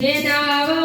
Bedava